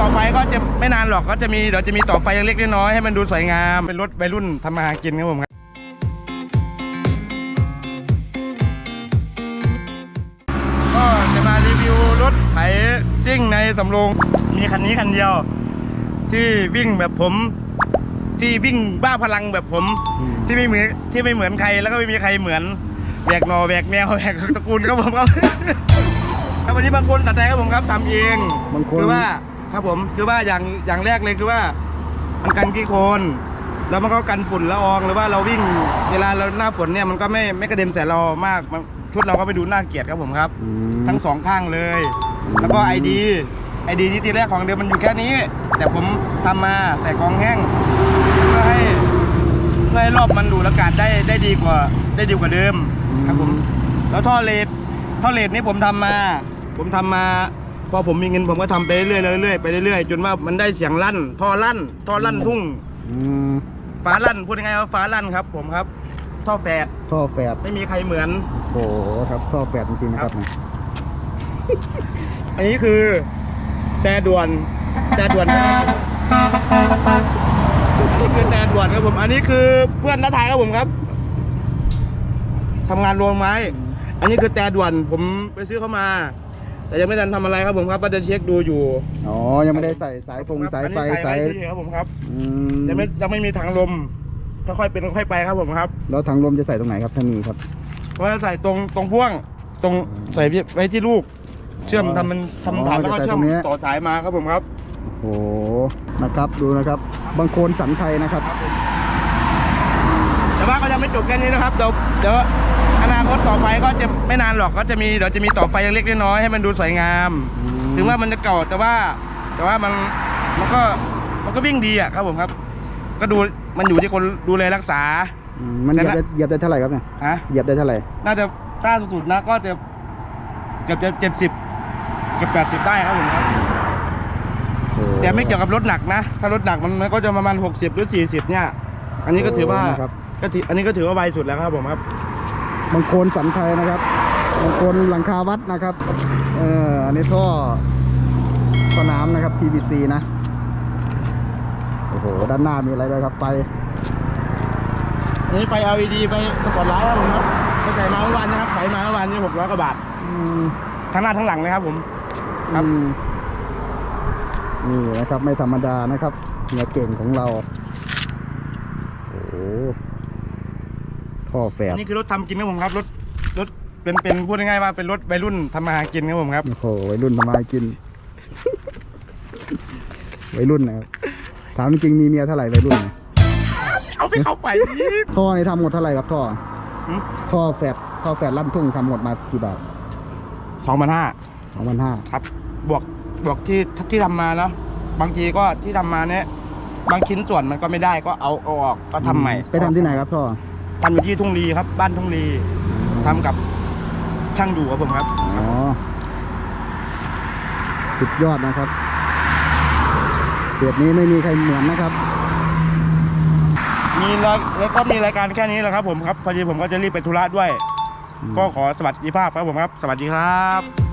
ต่อไฟก็จะไม่นานหรอกก็จะมีเดี๋ยวจะมีต่อไฟเล็กๆน้อยๆให้มันดูสวยงามเป็นรถวัยรุ่นทำมาหากินครับผมครับก็จะมารีวิวรถไถซิ่งในสำโรงมีคันนี้คันเดียว ที่วิ่งแบบผม ที่วิ่งบ้าพลังแบบผมที่ไม่เหมือนที่ไม่เหมือนใครแล้วก็ไม่มีใครเหมือนแบกหนอแบกแมวแบกตระกูลครับผมครับ ครับวันนี้บางคนตัดใจครับผมครับทำเองบางคนคือว่า ครับผมคือว่าอย่างอย่างแรกเลยคือว่ามันกันขี้โคลนแล้วมันก็กันฝุ่นละอองหรือว่าเราวิ่งเวลาเราหน้าฝนเนี่ยมันก็ไม่ไม่กระเด็นใส่เรามากมันชุดเราก็ไม่ดูน่าเกลียดครับผมครับอืมทั้งสองข้างเลย แล้วก็ไอดีไอดีที่ทีแรกของเดิมมันอยู่แค่นี้ แต่ผมทำมาใส่กรองแห้งเพื่อให้เพื่อให้รอบมันดูดอากาศได้ได้ดีกว่าได้ดีกว่าเดิมครับผม แล้วท่อเลดท่อเลดนี่ผมทำมา ผมทำมา พอผมมีเงินผมก็ทำไปเรื่อยๆเรื่อยๆไปเรื่อยๆจนว่ามันได้เสียงลั่นท่อลั่นท่อลั่นทุ่งอืมฟ้าลั่นพูดยังไงว่าฟ้าลั่นครับ ผมครับ ท่อแฝดท่อแฝดไม่มีใครเหมือน โอ้โหครับท่อแฝดจริงๆนะครับอันนี้คือแต่ด่วนแต่ด่วนนี่คือแต่ด่วนครับผม อันนี้คือเพื่อนน้าทายครับผมครับทำงานโรงไม้ อันนี้คือแต่ด่วนผมไปซื้อเข้ามา แต่ยังไม่ทันทำอะไรครับผมครับก็จะเช็คดูอยู่อ๋อ ยังไม่ได้ใส่สายฟงสายไฟอันนี้สายว้เฉๆครับผมครับอืมยังไม่ยังไม่มีถังลมค่อยๆเป็นค่อยๆไปครับผมครับแล้วถังลมจะใส่ตรงไหนครับท่านนี้ครับ ก็จะใส่ตรงตรงพ่วงตรงใส่ไว้ที่ลูก เชื่อมทำมันทำฐานแล้วก็จะใส่เชื่อตมรงนี้ต่อสายมาครับผมครับ โอ้โหนะครับดูนะครับบางโคนสันไทยนะครับ แต่ว่าก็ยังไม่จบแค่นี้นะครับเดี๋ยวเดี๋ยวอ นาคตต่อไปก็จะไม่นานหรอกก็จะมีเดี๋ยวจะมีต่อไฟเล็กๆน้อยๆให้มันดูสวยงามอืมถึงว่ามันจะเก่าแต่ว่า แต่ว่ามันมันก็มันก็วิ่งดีอะครับผมครับ ก็ดูมันอยู่ที่คนดูแลรักษาอืมมันเหยียบได้เหยียบได้เท่าไหร่ครับเนี่ยฮะเหยียบได้เท่าไหร่น่าจะต้าสุดๆนะก็จะเกือบจะเจ็ดสิบเกือบแปดสิบได้ครับผมครับโอ้โหแต่ไม่เกี่ยวกับรถหนักนะ ถ้ารถหนักมันมันก็จะประมาณหกสิบหรือสี่สิบเนี่ย อันนี้ก็ถือว่าโนะครับก็ถืออันนี้ก็ถือว่าไวสุดแล้วครับผมครับ บางโคนสันไทยนะครับบางโคนหลังคาวัดนะครับเอออันนี้ท่อท่อน้ำนะครับ PVC นะโอ้โหด้านหน้ามีอะไรด้วยครับไฟอันนี้ไฟ LED ไฟสปอตไลท์ครับผมครับไปใส่มาเมื่อวานนะครับใส่มาเมื่อวานนี่หกร้อยกว่าบาทอืมทั้งหน้าทั้งหลังเลยครับผมครับอืมนี่นะครับไม่ธรรมดานะครับเมียเก่งของเรา โอ้ โหท่อแฝอัดนนี้คือรถทำกินครับผมครับ รถรถเป็นเป็นพูดง่ายๆว่าเป็นรถวัยรุ่นทำมาหากินครับผมครับ โอ้โหวัยรุ่นทำมาหากิน วัยรุ่นนะครับถามจริงๆมีเมียเท่าไหร่วัยรุ่นเนี่ยเอาไปเข้าไป ท่อนี่ทำหมดเท่าไหร่ครับท่อหืมท่อแฝดท่อแฝดลั่นทุ่งทำหมดมากี่บาทสองพันห้าสองพันห้าครับบวกบวกที่ที่ทำมาเนาะบางทีก็ที่ทำมาเนี่ยบางชิ้นส่วนมันก็ไม่ได้ก็เอาเอาออกก็ทำใหม่ไปทำที่ไหนครับท่อ ทำอยู่ที่ทุ่งลีครับ บ้านทุ่งลีทำกับช่างอยู่ครับผมครับ อ๋อ สุดยอดนะครับเปียดนี้ไม่มีใครเหมือนนะครับ มีรายแล้วก็มีรายการแค่นี้แหละครับผมครับพอดีผมก็จะรีบไปธุระด้วยอืมก็ขอสวัสดีภาพครับผมครับ สวัสดีครับ